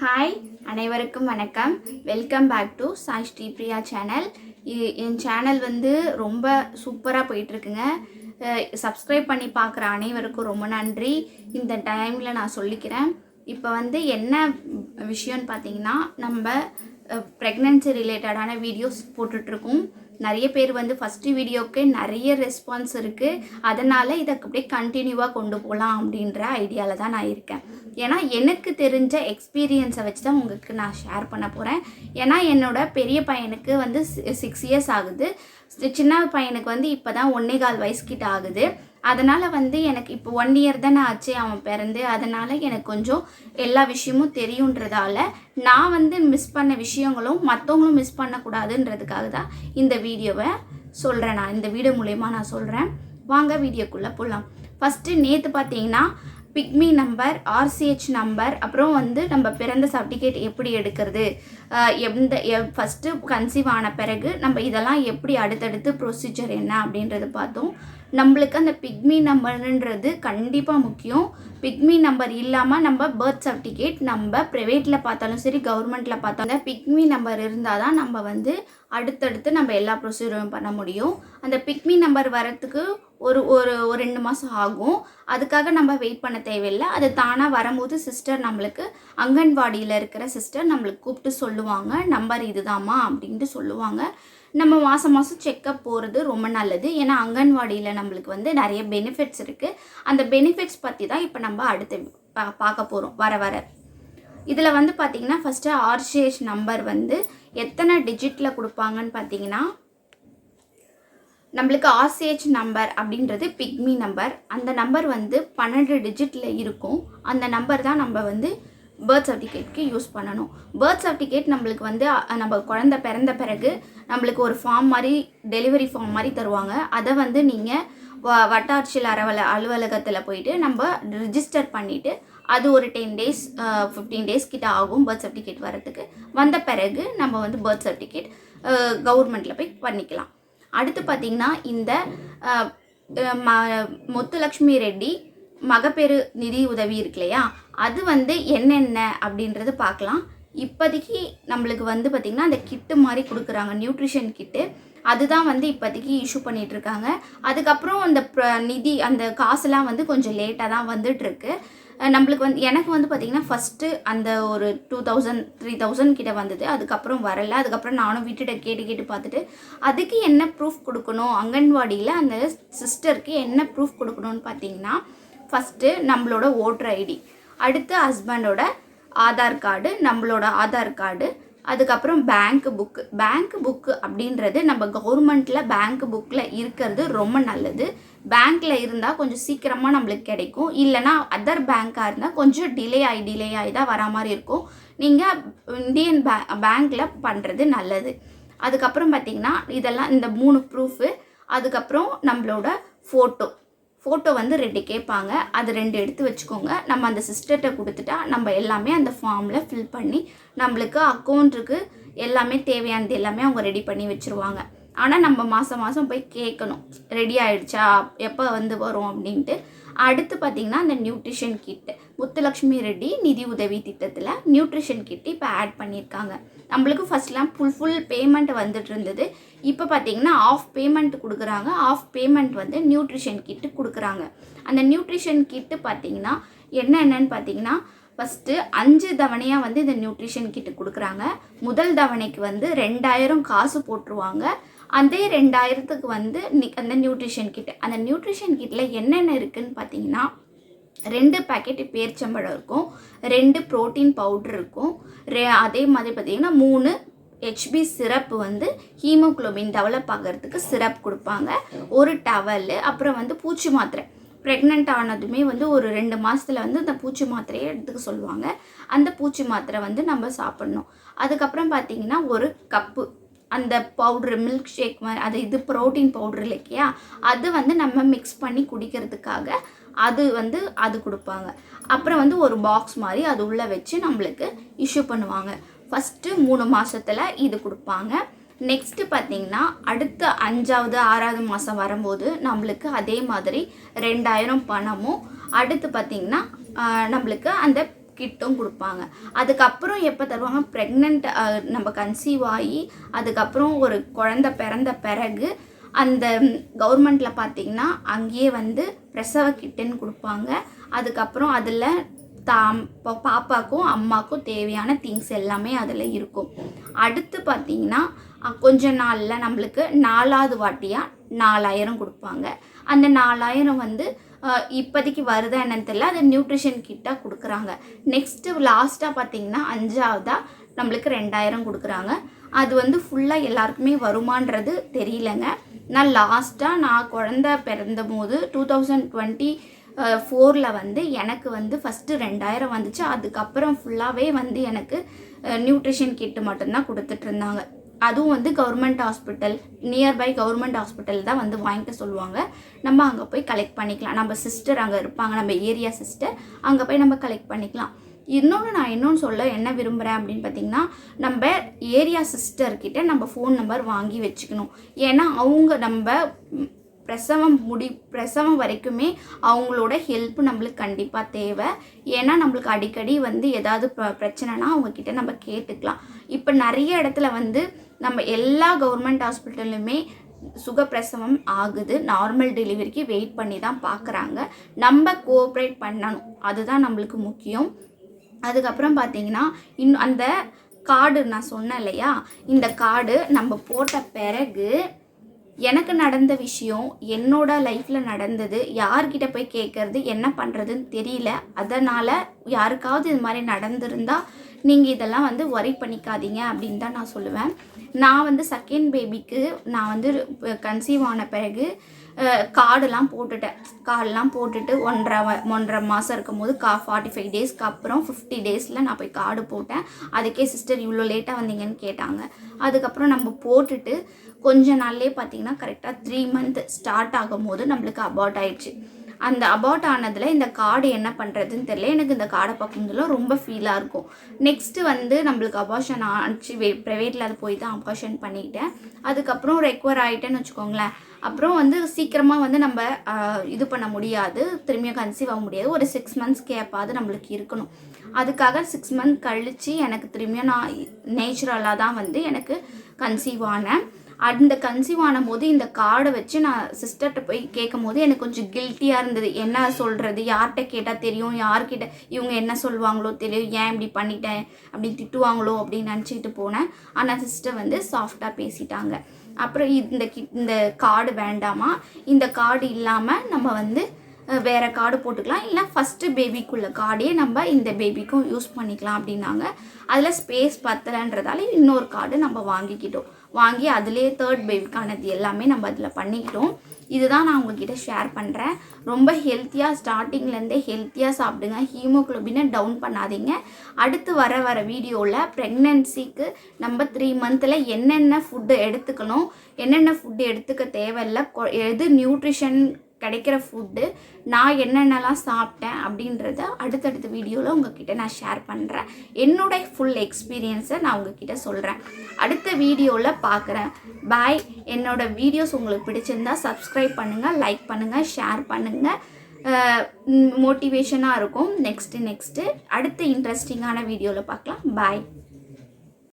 Hi அனைவருக்கும் வணக்கம். Welcome back to Sai Sripriya channel N channel வந்து ரொம்ப சூப்பராக போயிட்டுருக்குங்க. சப்ஸ்கிரைப் பண்ணி பார்க்குற அனைவருக்கும் ரொம்ப நன்றி. இந்த டைமில் நான் சொல்லிக்கிறேன். இப்போ வந்து என்ன விஷயம்னு பார்த்தீங்கன்னா நம்ம ப்ரெக்னென்சி ரிலேட்டடான வீடியோஸ் போட்டுட்ருக்கோம் நிறைய பேர் வந்து ஃபஸ்ட்டு வீடியோவுக்கு நிறைய ரெஸ்பான்ஸ் இருக்குது அதனால் இதை அப்படியே கண்டினியூவாக கொண்டு போகலாம் அப்படின்ற ஐடியாவில் தான் நான் இருக்கேன். ஏன்னா எனக்கு தெரிஞ்ச எக்ஸ்பீரியன்ஸை வச்சு தான் உங்களுக்கு நான் ஷேர் பண்ண போகிறேன் ஏன்னா என்னோடய பெரிய பையனுக்கு வந்து சிக்ஸ் இயர்ஸ் ஆகுது. சின்ன பையனுக்கு வந்து இப்போ தான் ஒன்னே கால் வயசுக்கிட்ட ஆகுது. அதனால் வந்து எனக்கு இப்போ ஒன் இயர் தானே ஆச்சு அவன் பிறந்து. அதனால் எனக்கு கொஞ்சம் எல்லா விஷயமும் தெரியுன்றதால நான் வந்து மிஸ் பண்ண விஷயங்களும் மற்றவங்களும் மிஸ் பண்ணக்கூடாதுன்றதுக்காக தான் இந்த வீடியோவை சொல்கிறேன் நான். இந்த வீடியோ மூலயமா நான் சொல்கிறேன் வாங்க வீடியோக்குள்ளே போகலாம் ஃபஸ்ட்டு நேற்று பார்த்தீங்கன்னா பிக்மி நம்பர் ஆர்சிஹெச் நம்பர் அப்புறம் வந்து நம்ம பிறந்த சர்டிஃபிகேட் எப்படி எடுக்கிறது? எந்த ஃபஸ்ட்டு கன்சீவ் ஆன பிறகு நம்ம இதெல்லாம் எப்படி அடுத்தடுத்து ப்ரொசீஜர் என்ன அப்படின்றது பார்த்தோம். நம்மளுக்கு அந்த பிக்மி நம்பருன்றது கண்டிப்பாக முக்கியம். பிக்மி நம்பர் இல்லாமல் நம்ம பர்த் சர்டிஃபிகேட் நம்ம ப்ரைவேட்டில் பார்த்தாலும் சரி கவர்மெண்ட்டில் பார்த்தாலும் பிக்மி நம்பர் இருந்தால் தான் நம்ம வந்து அடுத்தடுத்து நம்ம எல்லா ப்ரொசீஜரும் பண்ண முடியும். அந்த பிக்மி நம்பர் வரத்துக்கு ஒரு ஒரு ஒரு ரெண்டு மாதம் ஆகும். அதுக்காக நம்ம வெயிட் பண்ண தேவையில்லை. அது தானாக வரும்போது சிஸ்டர் நம்மளுக்கு அங்கன்வாடியில் இருக்கிற சிஸ்டர் நம்மளுக்கு கூப்பிட்டு சொல்லுவாங்க நம்பர் இதுதாம்மா அப்படின்ட்டு சொல்லுவாங்க. நம்ம மாதம் மாதம் செக்கப் போகிறது ரொம்ப நல்லது. ஏன்னா அங்கன்வாடியில் நம்மளுக்கு வந்து நிறைய பெனிஃபிட்ஸ் இருக்குது அந்த பெனிஃபிட்ஸ் பற்றி தான் இப்போ நம்ம அடுத்து பா பார்க்க போகிறோம் வர வர. இதில் வந்து பார்த்திங்கன்னா ஃபஸ்ட்டு ஆர்சிஎஸ் நம்பர் வந்து எத்தனை டிஜிட்டில் கொடுப்பாங்கன்னு பார்த்தீங்கன்னா நம்மளுக்கு ஆர்சிஹெச் நம்பர் அப்படின்றது பிக்மி நம்பர். அந்த நம்பர் வந்து பன்னெண்டு டிஜிட்டில் இருக்கும். அந்த நம்பர் தான் நம்ம வந்து பர்த் சர்டிஃபிகேட்க்கு யூஸ் பண்ணணும். பர்த் சர்டிஃபிகேட் நம்மளுக்கு வந்து நம்ம குழந்த பிறந்த பிறகு நம்மளுக்கு ஒரு ஃபார்ம் மாதிரி டெலிவரி ஃபார்ம் மாதிரி தருவாங்க. அதை வந்து நீங்கள் வ வட்டாட்சியர் அறவல அலுவலகத்தில் போயிட்டு நம்ம ரிஜிஸ்டர் பண்ணிவிட்டு அது ஒரு டென் டேஸ் ஃபிஃப்டீன் டேஸ் கிட்ட ஆகும் பர்த் சர்டிஃபிகேட் வரத்துக்கு வந்த பிறகு நம்ம வந்து பர்த் சர்டிஃபிகேட் கவர்மெண்ட்டில் போய் பண்ணிக்கலாம். அடுத்து பார்த்திங்கன்னா இந்த ம முத்துலக்ஷ்மி ரெட்டி மகப்பேறு நிதி உதவி இருக்கு இல்லையா? அது வந்து என்னென்ன அப்படின்றது பார்க்கலாம். இப்போதைக்கு நம்மளுக்கு வந்து பார்த்திங்கன்னா அந்த கிட்டு மாதிரி கொடுக்குறாங்க நியூட்ரிஷன் கிட்டு. அதுதான் வந்து இப்போதைக்கு இஷ்யூ பண்ணிகிட்ருக்காங்க அதுக்கப்புறம் அந்த நிதி அந்த காசுலாம் வந்து கொஞ்சம் லேட்டாக தான் வந்துட்டுருக்கு. நம்மளுக்கு வந்து எனக்கு வந்து பார்த்திங்கன்னா ஃபஸ்ட்டு அந்த ஒரு டூ தௌசண்ட் த்ரீ தௌசண்ட் கிட்ட வந்தது. அதுக்கப்புறம் வரல. அதுக்கப்புறம் நானும் விட்டுட்ட கேட்டு கேட்டு பார்த்துட்டு அதுக்கு என்ன ப்ரூஃப் கொடுக்கணும்? அங்கன்வாடியில் அந்த சிஸ்டருக்கு என்ன ப்ரூஃப் கொடுக்கணும்னு பார்த்தீங்கன்னா ஃபஸ்ட்டு நம்மளோட ஓட்டர் ஐடி அடுத்து ஹஸ்பண்டோட ஆதார் கார்டு நம்மளோட ஆதார் கார்டு அதுக்கப்புறம் பேங்க் புக்கு பேங்க் புக்கு அப்படின்றது நம்ம கவர்மெண்ட்டில் பேங்க் புக்கில் இருக்கிறது ரொம்ப நல்லது. பேங்க்கில் இருந்தால் கொஞ்சம் சீக்கிரமாக நம்மளுக்கு கிடைக்கும். இல்லைனா அதர் பேங்க்காக இருந்தால் கொஞ்சம் டிலே ஆகி டிலே ஆகி தான் வரா மாதிரி இருக்கும். நீங்கள் இந்தியன் பே பேங்க்கில் பண்ணுறது நல்லது. அதுக்கப்புறம் பார்த்திங்கன்னா இதெல்லாம் இந்த மூணு ப்ரூஃபு அதுக்கப்புறம் நம்மளோட ஃபோட்டோ ஃபோட்டோ வந்து ரெண்டு கேட்பாங்க. அது ரெண்டு எடுத்து வச்சுக்கோங்க. நம்ம அந்த சிஸ்டர்கிட்ட கொடுத்துட்டா நம்ம எல்லாமே அந்த ஃபார்மில் ஃபில் பண்ணி நம்மளுக்கு அக்கௌண்ட்டுக்கு எல்லாமே தேவையானது எல்லாமே அவங்க ரெடி பண்ணி வச்சுருவாங்க. ஆனால் நம்ம மாதம் மாதம் போய் கேட்கணும் ரெடி ஆகிடுச்சா எப்போ வந்து வரும் அப்படின்ட்டு. அடுத்து பார்த்திங்கன்னா அந்த நியூட்ரிஷன் கிட்டு முத்துலக்ஷ்மி ரெட்டி நிதி உதவி திட்டத்தில் நியூட்ரிஷன் கிட்டு இப்போ ஆட் பண்ணியிருக்காங்க. நம்மளுக்கு ஃபஸ்ட்லாம் ஃபுல் ஃபுல் பேமெண்ட் வந்துட்டு இருந்தது. இப்போ பார்த்தீங்கன்னா ஆஃப் பேமெண்ட் கொடுக்குறாங்க. ஆஃப் பேமெண்ட் வந்து நியூட்ரிஷன் கிட்டு கொடுக்குறாங்க. அந்த நியூட்ரிஷன் கிட்டு பார்த்தீங்கன்னா என்னென்னு பார்த்தீங்கன்னா ஃபஸ்ட்டு அஞ்சு தவணையாக வந்து இந்த நியூட்ரிஷன் கிட்டு கொடுக்குறாங்க. முதல் தவணைக்கு வந்து ரெண்டாயிரம் காசு போட்டுருவாங்க. அதே ரெண்டாயிரத்துக்கு வந்து அந்த நியூட்ரிஷன் கிட் அந்த நியூட்ரிஷன் கிட்டில் என்னென்ன இருக்குதுன்னு பார்த்தீங்கன்னா ரெண்டு பேக்கெட் பேர்ச்சம்பழம் இருக்கும் ரெண்டு ப்ரோட்டீன் பவுடர் இருக்கும் ரே அதே மாதிரி பார்த்திங்கன்னா மூணு ஹெச்பி சிரப் வந்து ஹீமோக்ளோபின் டெவலப் ஆகிறதுக்கு சிரப் கொடுப்பாங்க. ஒரு டவல் அப்புறம் வந்து பூச்சி மாத்திரை. ப்ரெக்னென்ட் ஆனதுமே வந்து ஒரு ரெண்டு மாதத்தில் வந்து அந்த பூச்சி மாத்திரையை எடுத்துக்க சொல்லுவாங்க. அந்த பூச்சி மாத்திரை வந்து நம்ம சாப்பிட்ணும். அதுக்கப்புறம் பார்த்திங்கன்னா ஒரு கப்பு அந்த பவுட்ரு மில்க் ஷேக் மாதிரி அது இது ப்ரோட்டீன் பவுட்ரு இல்லைக்கியா அது வந்து நம்ம மிக்ஸ் பண்ணி குடிக்கிறதுக்காக அது வந்து அது கொடுப்பாங்க. அப்புறம் வந்து ஒரு பாக்ஸ் மாதிரி அது உள்ளே வச்சு நம்மளுக்கு இஷ்யூ பண்ணுவாங்க. ஃபஸ்ட்டு மூணு மாதத்தில் இது கொடுப்பாங்க. நெக்ஸ்ட்டு பார்த்திங்கன்னா அடுத்த அஞ்சாவது ஆறாவது மாதம் வரும்போது நம்மளுக்கு அதே மாதிரி ரெண்டாயிரம் பணமும். அடுத்து பார்த்திங்கன்னா நம்மளுக்கு அந்த கிட்டும் கொடுப்பாங்க. அதுக்கப்புறம் எப்போ தருவாங்க? ப்ரெக்னென்ட் நம்ம கன்சீவ் ஆகி அதுக்கப்புறம் ஒரு குழந்த பிறந்த பிறகு அந்த கவர்மெண்ட்டில் பார்த்தீங்கன்னா அங்கேயே வந்து பிரசவ கிட்டுன்னு கொடுப்பாங்க. அதுக்கப்புறம் அதில் தாம் பா- பாப்பாக்கும் அம்மாக்கும் தேவையான திங்ஸ் எல்லாமே அதில் இருக்கும். அடுத்து பார்த்தீங்கன்னா கொஞ்ச நாளில் நம்மளுக்கு நாலாவது வாட்டியாக நாலாயிரம் கொடுப்பாங்க. அந்த நாலாயிரம் வந்து இப்போதைக்கு வருதா என்னன்னு தெரியல. அது நியூட்ரிஷன் கிட்டாக கொடுக்குறாங்க. நெக்ஸ்ட்டு லாஸ்ட்டாக பார்த்தீங்கன்னா அஞ்சாவதாக நம்மளுக்கு ரெண்டாயிரம் கொடுக்குறாங்க. அது வந்து ஃபுல்லாக எல்லாருக்குமே வருமான்றது தெரியலங்க. நான் லாஸ்ட்டாக நான் குழந்த பிறந்த போது டூ தௌசண்ட் டுவெண்ட்டி ஃபோரில் வந்து எனக்கு வந்து ஃபஸ்ட்டு ரெண்டாயிரம் வந்துச்சு. அதுக்கப்புறம் ஃபுல்லாகவே வந்து எனக்கு நியூட்ரிஷன் கிட்டு மட்டும்தான் கொடுத்துட்ருந்தாங்க அதுவும் வந்து government hospital nearby government hospital தான் வந்து வாங்கிக்க சொல்லுவாங்க. நம்ம அங்கே போய் கலெக்ட் பண்ணிக்கலாம். நம்ம சிஸ்டர் அங்கே இருப்பாங்க நம்ம ஏரியா சிஸ்டர் அங்கே போய் நம்ம கலெக்ட் பண்ணிக்கலாம். இன்னொன்று நான் இன்னொன்று சொல்ல என்ன விரும்புகிறேன் அப்படின்னு பார்த்தீங்கன்னா நம்ம ஏரியா சிஸ்டர்கிட்ட நம்ம ஃபோன் நம்பர் வாங்கி வச்சுக்கணும். ஏன்னா அவங்க நம்ம பிரசவம் முடி பிரசவம் வரைக்குமே அவங்களோட ஹெல்ப் நம்மளுக்கு கண்டிப்பாக தேவை. ஏன்னா நம்மளுக்கு அடிக்கடி வந்து ஏதாவது ப பிரச்சனைனா அவங்கக்கிட்ட நம்ம கேட்டுக்கலாம். இப்போ நிறைய இடத்துல வந்து நம்ம எல்லா கவர்மெண்ட் ஹாஸ்பிட்டல்லையுமே சுகப்பிரசவம் ஆகுது. நார்மல் டெலிவரிக்கு வெயிட் பண்ணி தான் பார்க்குறாங்க நம்ம கோஆப்ரேட் பண்ணணும். அதுதான் நம்மளுக்கு முக்கியம். அதுக்கப்புறம் பார்த்தீங்கன்னா இன்னும் அந்த கார்டு நான் சொன்னேன் இல்லையா? இந்த கார்டு நம்ம போட்ட பிறகு எனக்கு நடந்த விஷயம் என்னோட லைஃப்பில் நடந்தது யார்கிட்ட போய் கேட்கறது என்ன பண்ணுறதுன்னு தெரியல. அதனால் யாருக்காவது இது மாதிரி நடந்திருந்தால் நீங்கள் இதெல்லாம் வந்து ஒரி பண்ணிக்காதீங்க அப்படின்னு தான் நான் சொல்லுவேன். நான் வந்து செகண்ட் பேபிக்கு நான் வந்து கன்சீவ் ஆன பிறகு கார்டெலாம் போட்டுட்டேன். கார்டெலாம் போட்டுட்டு ஒன்றரை ஒன்றரை மாதம் இருக்கும் போது கா ஃபார்ட்டி ஃபைவ் டேஸ்க்கு அப்புறம் ஃபிஃப்டி டேஸில் நான் போய் கார்டு போட்டேன். அதுக்கே சிஸ்டர் இவ்வளோ லேட்டாக வந்தீங்கன்னு கேட்டாங்க. அதுக்கப்புறம் நம்ம போட்டுட்டு கொஞ்ச நாள்லேயே பார்த்தீங்கன்னா கரெக்டாக த்ரீ மந்த் ஸ்டார்ட் ஆகும்போது நம்மளுக்கு அபார்ட் ஆயிடுச்சு. அந்த அபார்ட் ஆனதில் இந்த கார்டு என்ன பண்ணுறதுன்னு தெரியல. எனக்கு இந்த கார்டை பார்க்கும்போதுலாம் ரொம்ப ஃபீலாக இருக்கும். நெக்ஸ்ட்டு வந்து நம்மளுக்கு அபார்ஷன் ஆச்சு. வே ப்ரைவேட்டில் அது போய் தான் அபார்ஷன் பண்ணிக்கிட்டேன். அதுக்கப்புறம் ரெக்வர் ஆகிட்டேன்னு வச்சுக்கோங்களேன். அப்புறம் வந்து சீக்கிரமாக வந்து நம்ம இது பண்ண முடியாது. திரும்பியும் கன்சீவ் ஆக முடியாது. ஒரு சிக்ஸ் மந்த்ஸ் கேப்பாவது நம்மளுக்கு இருக்கணும். அதுக்காக சிக்ஸ் மந்த் கழித்து எனக்கு திரும்பியும் நான் நேச்சுரலாக தான் வந்து எனக்கு கன்சீவ் ஆனேன். அந்த கன்சீவ் ஆனும்போது இந்த கார்டை வச்சு நான் சிஸ்டர்கிட்ட போய் கேட்கும் போது எனக்கு கொஞ்சம் கில்ட்டியாக இருந்தது. என்ன சொல்கிறது யார்கிட்ட கேட்டால் தெரியும். யார்கிட்ட இவங்க என்ன சொல்லுவாங்களோ தெரியும். ஏன் இப்படி பண்ணிட்டேன்? அப்படி திட்டுவாங்களோ அப்படின்னு நினச்சிட்டு போனேன். ஆனால் சிஸ்டர் வந்து சாஃப்டாக பேசிட்டாங்க. அப்புறம் இந்த கிட் இந்த கார்டு வேண்டாமா? இந்த கார்டு இல்லாமல் நம்ம வந்து வேறு கார்டு போட்டுக்கலாம். இல்லை ஃபஸ்ட்டு பேபிக்குள்ள கார்டே நம்ம இந்த பேபிக்கும் யூஸ் பண்ணிக்கலாம் அப்படின்னாங்க. அதில் ஸ்பேஸ் பத்தலைன்றதால இன்னொரு கார்டு நம்ம வாங்கிக்கிட்டோம். வாங்கி அதுலேயே தேர்ட் பேபிக்கானது எல்லாமே நம்ம அதில் பண்ணிக்கிட்டோம். இதுதான் நான் உங்ககிட்ட ஷேர் பண்ணுறேன் ரொம்ப ஹெல்த்தியாக ஸ்டார்டிங்லேருந்தே ஹெல்த்தியாக சாப்பிடுங்க. ஹீமோக்ளோபினை டவுன் பண்ணாதீங்க. அடுத்து வர வர வீடியோவில் ப்ரெக்னென்சிக்கு நம்ம த்ரீ மந்தில் என்னென்ன ஃபுட்டு எடுத்துக்கணும் என்னென்ன ஃபுட்டு எடுத்துக்க தேவையில்ல கொ- எது நியூட்ரிஷன் கிடைக்கிற ஃபுட்டு நான் என்னென்னலாம் சாப்பிட்டேன் அப்படின்றத அடுத்தடுத்த வீடியோவில் உங்ககிட்ட நான் ஷேர் பண்ணுறேன் என்னோட ஃபுல் எக்ஸ்பீரியன்ஸை நான் உங்ககிட்ட சொல்கிறேன் அடுத்த வீடியோவில் பார்க்குறேன் பாய் என்னோட வீடியோஸ் உங்களுக்கு பிடிச்சிருந்தா சப்ஸ்கிரைப் பண்ணுங்கள் லைக் பண்ணுங்கள் ஷேர் பண்ணுங்கள் மோட்டிவேஷனாக இருக்கும். நெக்ஸ்ட்டு நெக்ஸ்ட்டு அடுத்த இன்ட்ரெஸ்டிங்கான வீடியோவில் பார்க்கலாம் பாய்